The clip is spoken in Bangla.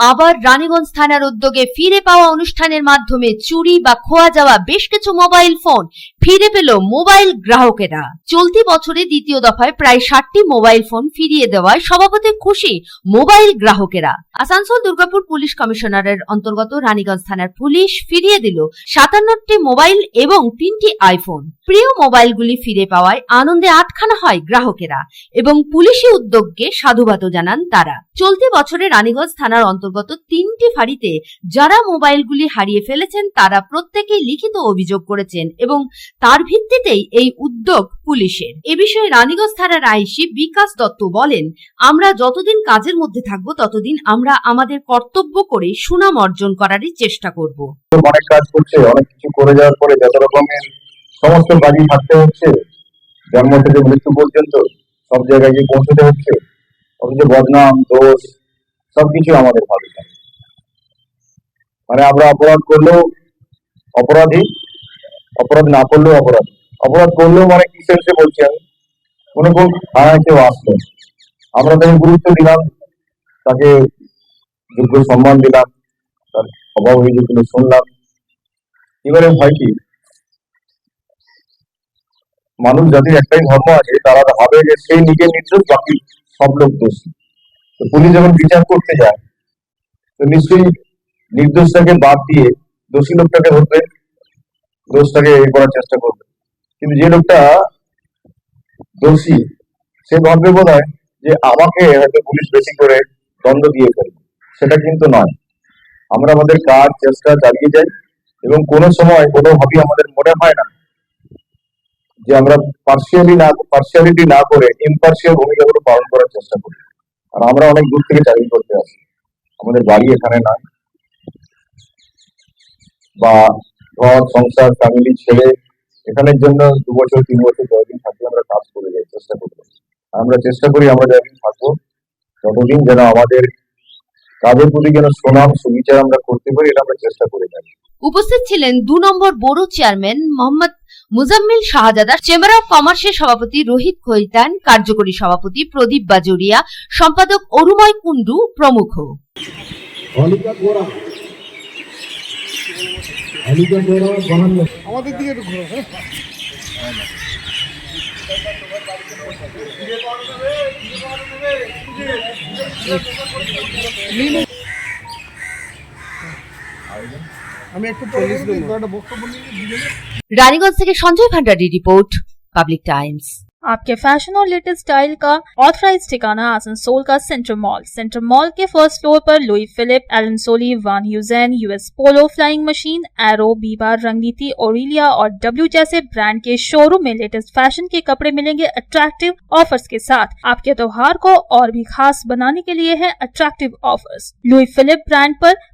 আবার রানীগঞ্জ থানার উদ্যোগে ফিরে পাওয়া অনুষ্ঠানের মাধ্যমে চুরি বা খোয়া যাওয়া বেশ কিছু মোবাইল ফোন ফিরে পেল মোবাইল গ্রাহকেরা। চলতি বছরে দ্বিতীয় দফায় প্রায় ষাটটি মোবাইল ফোন ফিরিয়ে দেওয়ায় সভাপতি খুশি মোবাইল গ্রাহকেরা। আসানসোল দুর্গাপুর পুলিশ কমিশনারের অন্তর্গত রানীগঞ্জ থানার পুলিশ ফিরিয়ে দিল সাতান্নটি মোবাইল এবং তিনটি আইফোন। প্রিয় মোবাইলগুলি ফিরে পাওয়ায় আনন্দে আটখানা হয় গ্রাহকেরা এবং পুলিশি উদ্যোগকে সাধুবাদ জানান তারা। চলতি বছরে রানীগঞ্জ থানার অন্তর্গত তিনটি ফাঁড়িতে যারা মোবাইলগুলি হারিয়ে ফেলেছেন, তারা প্রত্যেকেই লিখিত অভিযোগ করেছেন এবং তার ভিত্তিতেই এই উদ্যোগ পুলিশের। এ বিষয়ে রানীগঞ্জ থানার আইসি বিকাশ দত্ত বলেন, আমরা যতদিন কাজের মধ্যে থাকব, ততদিন আমরা আমাদের কর্তব্য করে সুনাম অর্জন করারই চেষ্টা করব। অনেক কাজ করছে অনেক কিছু করে যাওয়ার পরে যত রকমের সমস্ত কাজই থাকতে হচ্ছে জন্ম থেকে মৃত্যু পর্যন্ত সব জায়গায় গিয়ে পৌঁছতে হচ্ছে, অথচ বদনাম, দোষ সবকিছু আমাদের ভালো থাকে। মানে আমরা অপরাধ করলেও অপরাধী, অপরাধ না করলেও অপরাধ। অপরাধ করলেও মানে কি সেন্সে বলছি আমি? মনে করুন থানায় কেউ আসলো আমরা তাকে গুরুত্ব দিলাম, তাকে যোগ্য সম্মান দিলাম, তার অভাব অভিযোগগুলো শুনলাম। এবারে হয় কি? মানুষ জাতির একটাই ধর্ম আছে, তারা ভাবে যে সেই নিজে নির্দোষ বাকি সব লোক দোষী। তো পুলিশ যখন বিচার করতে যায়, তো নিশ্চয়ই নির্দোষটাকে বাদ দিয়ে দোষী লোকটাকে ধরবে, দোষটাকে এ করার চেষ্টা করবে। কিন্তু যে লোকটা দোষী, সে ভাববে বোধ হয় যে আমাকে হয়তো পুলিশ বেশি করে দণ্ড দিয়ে ফেলবে। সেটা কিন্তু নয়। আমরা আমাদের কাজ, চেষ্টা চালিয়ে যাই এবং কোনো সময় কোনোভাবেই আমাদের মনে হয় না যে আমরা পার্সিয়ালি না পার্সিয়ালিটি না করে ইম্পার্সিয়াল ভূমিকাগুলো পালন করার চেষ্টা করি। আর আমরা অনেক দূর থেকে চাকরি করতে আসি। আমাদের বাড়ি এখানে নয় বা ঘর, সংসার ফ্যামিলি ছেলে, এখানের জন্য দু বছর, তিন বছর যতদিন থাকি আমরা কাজ করে যাই, চেষ্টা করি আর আমরা চেষ্টা করি আমরা যতদিন থাকব, ততদিন যেন আমাদের কাজের প্রতি যেন সুনাম, সুবিচার আমরা করতে পারি, এটা আমরা চেষ্টা করে যাই। উপস্থিত ছিলেন দু number borough chairman Mohammad Muzammil Shahzada chamber of কমার্সের সভাপতি রোহিত খৈতান কার্যকরী সভাপতি প্রদীপ বাজুরিয়া সম্পাদক অরুময় কুন্ডু প্রমুখ। অলিকা গোড়া অলিকা গোড়া বাহান্ন আমাদের দিকে একটু ঘোরো হ্যাঁ रानीगंज ऐसी Sanjay Bhandari report Public Times आपके फ़ैशन और लेटेस्ट स्टाइल का ऑथराइज ठिकाना आसनसोल का सेंटर मॉल सेंटर मॉल के फ़र्स्ट फ्लोर पर Louis Philippe Allen Solly Van Heusen US Polo Flying Machine Arrow Biba Rangriti Aurelia और डब्ल्यू जैसे ब्रांड के शोरूम में लेटेस्ट फ़ैशन के कपड़े मिलेंगे अट्रैक्टिव ऑफर्स के साथ। आपके त्योहार को और भी खास बनाने के लिए है attractive offers Louis Philippe brand आरोप